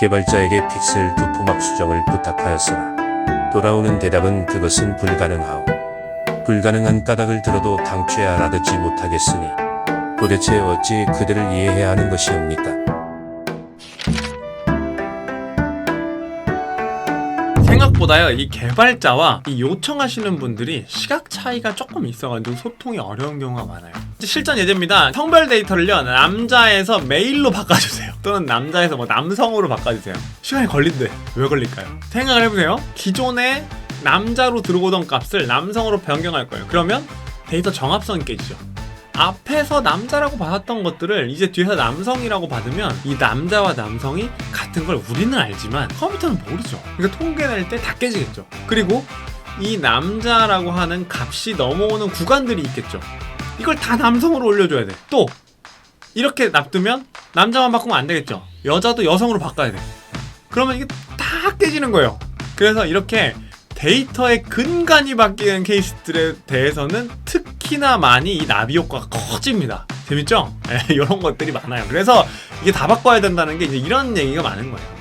개발자에게 픽셀 두포막 수정을 부탁하였으나 돌아오는 대답은 그것은 불가능하오. 불가능한 까닭을 들어도 당최 알아듣지 못하겠으니 도대체 어찌 그들을 이해해야 하는 것이옵니까? 생각보다요 이 개발자와 이 요청하시는 분들이 시각 차이가 조금 있어가지고 소통이 어려운 경우가 많아요 실전 예제입니다 성별 데이터를요 남자에서 메일로 바꿔주세요 또는 남자에서 뭐 남성으로 바꿔주세요 시간이 걸린대 왜 걸릴까요? 생각을 해보세요 기존에 남자로 들어오던 값을 남성으로 변경할 거예요 그러면 데이터 정합성이 깨지죠 앞에서 남자라고 받았던 것들을 이제 뒤에서 남성이라고 받으면 이 남자와 남성이 같은 걸 우리는 알지만 컴퓨터는 모르죠. 그러니까 통계 낼 때 다 깨지겠죠. 그리고 이 남자라고 하는 값이 넘어오는 구간들이 있겠죠. 이걸 다 남성으로 올려줘야 돼. 또 이렇게 놔두면 남자만 바꾸면 안 되겠죠. 여자도 여성으로 바꿔야 돼. 그러면 이게 다 깨지는 거예요. 그래서 이렇게 데이터의 근간이 바뀌는 케이스들에 대해서는 특히나 많이 이 나비 효과가 커집니다. 재밌죠? 네, 이런 것들이 많아요. 그래서 이게 다 바꿔야 된다는 게 이제 이런 얘기가 많은 거예요.